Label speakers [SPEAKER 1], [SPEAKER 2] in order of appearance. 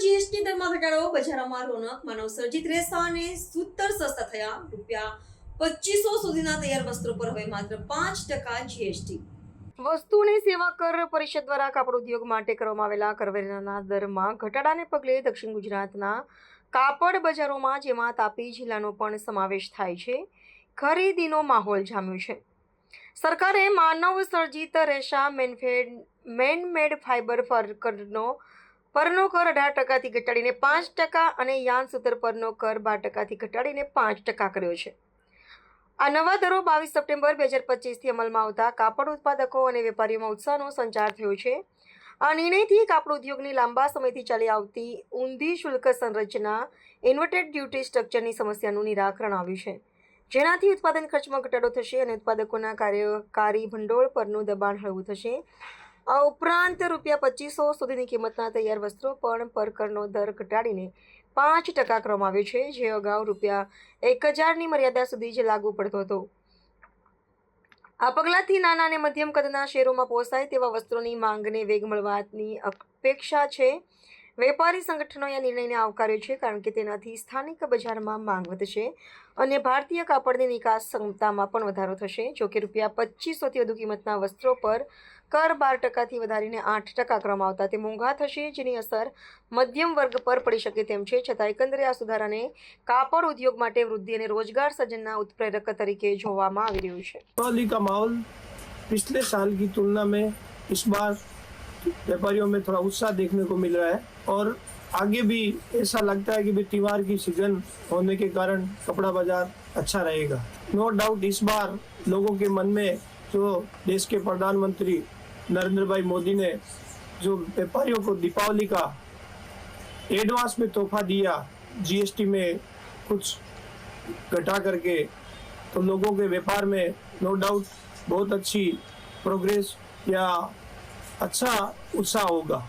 [SPEAKER 1] ઘટાડો, બજારમાં રોનક માનવ સર્જિત રેસા અને સૂતર સસ્તા થયા રૂપિયા પચીસો સુધીના તૈયાર વસ્ત્રો પર હવે માત્ર પાંચ ટકા જીએસટી. વસ્તુ અને સેવા કર પરિષદ દ્વારા કાપડ ઉદ્યોગ માટે કરવામાં આવેલા કરવેરાના દરમાં ઘટાડાને પગલે દક્ષિણ ગુજરાતના કાપડ બજારોમાં જેમાં તાપી જિલ્લાનો પણ સમાવેશ થાય છે. ખરીદીનો માહોલ જામ્યો છે. સરકારે માનવ સર્જિત રેશા મેનફેડ, મેનમેડ ફાઇબર ફરકરનો પરનો કર અઢાર ટકાથી ઘટાડીને પાંચ ટકા અને યાન સૂત્ર પરનો કર બાર ટકાથી ઘટાડીને પાંચ ટકા કર્યો છે. આ નવા દરો બાવીસ સપ્ટેમ્બર બે હજાર પચીસથી અમલમાં આવતા કાપડ ઉત્પાદકો અને વેપારીઓમાં ઉત્સાહનો સંચાર થયો છે. આ નિર્ણયથી કાપડ ઉદ્યોગની લાંબા સમયથી ચાલી આવતી ઊંધી શુલ્ક સંરચના ઇન્વર્ટેડ ડ્યુટી સ્ટ્રક્ચરની સમસ્યાનું નિરાકરણ આવ્યું છે. જેનાથી ઉત્પાદન ખર્ચમાં ઘટાડો થશે અને ઉત્પાદકોના કાર્યકારી ભંડોળ પરનું દબાણ હળવું થશે. આ ઉપરાંત રૂપિયા પચીસો સુધીની કિંમતના તૈયાર વસ્ત્રો પણ પર કરનો દર ઘટાડીને પાંચ ટકા કરવામાં આવ્યો છે, જે અગાઉ રૂપિયા એક હજારની મર્યાદા સુધી જ લાગુ પડતો હતો. આ પગલાંથી નાના અને મધ્યમ કદના શેરોમાં પોસાય તેવા વસ્ત્રોની માંગને વેગ મળવાની અપેક્ષા છે. વેપારી સંગઠનોએ આ નિર્ણયને આવકાર્યો છે કારણ કે તેનાથી સ્થાનિક બજારમાં માંગ વધશે અને ભારતીય કાપડની નિકાસ ક્ષમતામાં પણ વધારો થશે જો કે રૂપિયા પચીસોથી વધુ કિંમતના વસ્ત્રો પર કર બાર ટકાથી વધારીને આઠ ટકા કરવામાં આવતા તે મોંઘા થશે જેની અસર મધ્યમ વર્ગ પર પડી શકે તેમ છે છતાં એકંદરે આ સુધારાને કાપડ ઉદ્યોગ માટે વૃદ્ધિ અને રોજગાર સર્જનના ઉત્પ્રેરક તરીકે જોવામાં આવી રહ્યું છે
[SPEAKER 2] दीपावली का माहौल पिछले साल की तुलना में इस बार व्यापारियों में थोड़ा उत्साह देखने को मिल रहा है और आगे भी ऐसा लगता है कि भी त्योहार की सीज़न होने के कारण कपड़ा बाज़ार अच्छा रहेगा। नो डाउट इस बार लोगों के मन में जो देश के प्रधानमंत्री नरेंद्र भाई मोदी ने जो व्यापारियों को दीपावली का एडवांस में तोहफा दिया जीएसटी में कुछ घटा करके तो लोगों के व्यापार में नो डाउट बहुत अच्छी प्रोग्रेस या अच्छा उत्साह होगा